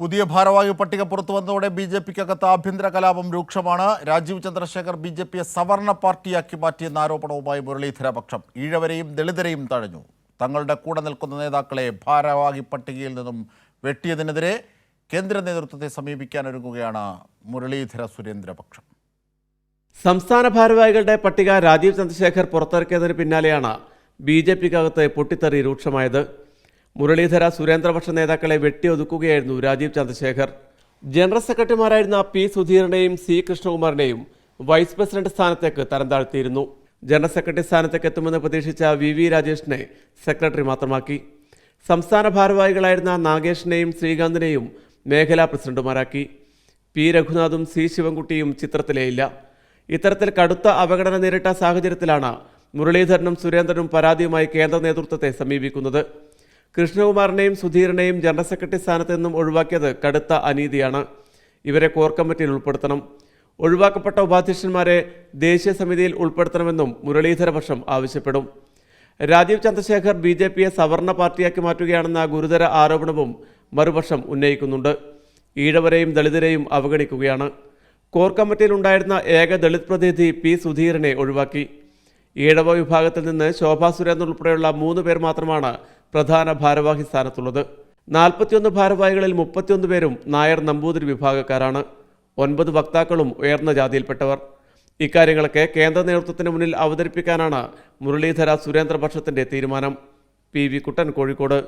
പുതിയ ഭാരവാഹി പട്ടിക പുറത്തു വന്നതോടെ ബി ജെ പിക്കകത്ത് ആഭ്യന്തര കലാപം രൂക്ഷമാണ്. രാജീവ് ചന്ദ്രശേഖർ ബി ജെ പിയെ സവർണ പാർട്ടിയാക്കി മാറ്റിയെന്ന ആരോപണവുമായി മുരളീധര പക്ഷം ഈഴവരെയും ദളിതരെയും തഴഞ്ഞു. തങ്ങളുടെ കൂടെ നിൽക്കുന്ന നേതാക്കളെ ഭാരവാഹി പട്ടികയിൽ നിന്നും വെട്ടിയതിനെതിരെ കേന്ദ്ര നേതൃത്വത്തെ സമീപിക്കാനൊരുങ്ങുകയാണ് മുരളീധര സുരേന്ദ്രപക്ഷം. സംസ്ഥാന ഭാരവാഹികളുടെ പട്ടിക രാജീവ് ചന്ദ്രശേഖർ പുറത്തിറക്കിയതിന് പിന്നാലെയാണ് ബി ജെ പിക്കകത്ത് പൊട്ടിത്തെറി രൂക്ഷമായത്. മുരളീധര സുരേന്ദ്രപക്ഷ നേതാക്കളെ വെട്ടിയൊതുക്കുകയായിരുന്നു രാജീവ് ചന്ദ്രശേഖർ. ജനറൽ സെക്രട്ടറിമാരായിരുന്ന പി സുധീറിനെയും സി കൃഷ്ണകുമാറിനെയും വൈസ് പ്രസിഡന്റ് സ്ഥാനത്തേക്ക് തരം താഴ്ത്തിയിരുന്നു. ജനറൽ സെക്രട്ടറി സ്ഥാനത്തേക്ക് എത്തുമെന്ന് പ്രതീക്ഷിച്ച വി വി രാജേഷിനെ സെക്രട്ടറി മാത്രമാക്കി. സംസ്ഥാന ഭാരവാഹികളായിരുന്ന നാഗേഷിനെയും ശ്രീകാന്തിനെയും മേഖലാ പ്രസിഡന്റുമാരാക്കി. പി രഘുനാഥും സി ശിവൻകുട്ടിയും ചിത്രത്തിലേയില്ല ഇത്തരത്തിൽ കടുത്ത അപകടം നേരിട്ട സാഹചര്യത്തിലാണ് മുരളീധരനും സുരേന്ദ്രനും പരാതിയുമായി കേന്ദ്ര നേതൃത്വത്തെ സമീപിക്കുന്നത്. കൃഷ്ണകുമാറിനെയും സുധീരനെയും ജനറൽ സെക്രട്ടറി സ്ഥാനത്ത് നിന്നും ഒഴിവാക്കിയത് കടുത്ത അനീതിയാണ്. ഇവരെ കോർ കമ്മിറ്റിയിൽ ഉൾപ്പെടുത്തണം. ഒഴിവാക്കപ്പെട്ട ഉപാധ്യക്ഷന്മാരെ ദേശീയ സമിതിയിൽ ഉൾപ്പെടുത്തണമെന്നും മുരളീധരപക്ഷം ആവശ്യപ്പെടും. രാജീവ് ചന്ദ്രശേഖർ ബി ജെ പിയെ സവർണ പാർട്ടിയാക്കി മാറ്റുകയാണെന്ന ഗുരുതര ആരോപണവും മറുപക്ഷം ഉന്നയിക്കുന്നുണ്ട്. ഈഴവരെയും ദളിതരെയും അവഗണിക്കുകയാണ്. കോർ കമ്മിറ്റിയിൽ ഉണ്ടായിരുന്ന ഏക ദളിത് പ്രതിനിധി പി സുധീരനെ ഒഴിവാക്കി. ഈഴവ വിഭാഗത്തിൽ നിന്ന് ശോഭാ സുരേന്ദ്രൻ ഉൾപ്പെടെയുള്ള മൂന്ന് പേർ മാത്രമാണ് പ്രധാന ഭാരവാഹി സ്ഥാനത്തുള്ളത്. നാൽപ്പത്തിയൊന്ന് ഭാരവാഹികളിൽ മുപ്പത്തിയൊന്ന് പേരും നായർ നമ്പൂതിരി വിഭാഗക്കാരാണ്. ഒൻപത് വക്താക്കളും ഉയർന്ന ജാതിയിൽപ്പെട്ടവർ. ഇക്കാര്യങ്ങളൊക്കെ കേന്ദ്ര നേതൃത്വത്തിന് മുന്നിൽ അവതരിപ്പിക്കാനാണ് മുരളീധര സുരേന്ദ്രപക്ഷത്തിന്റെ തീരുമാനം. P V Kuttan Kozhikode.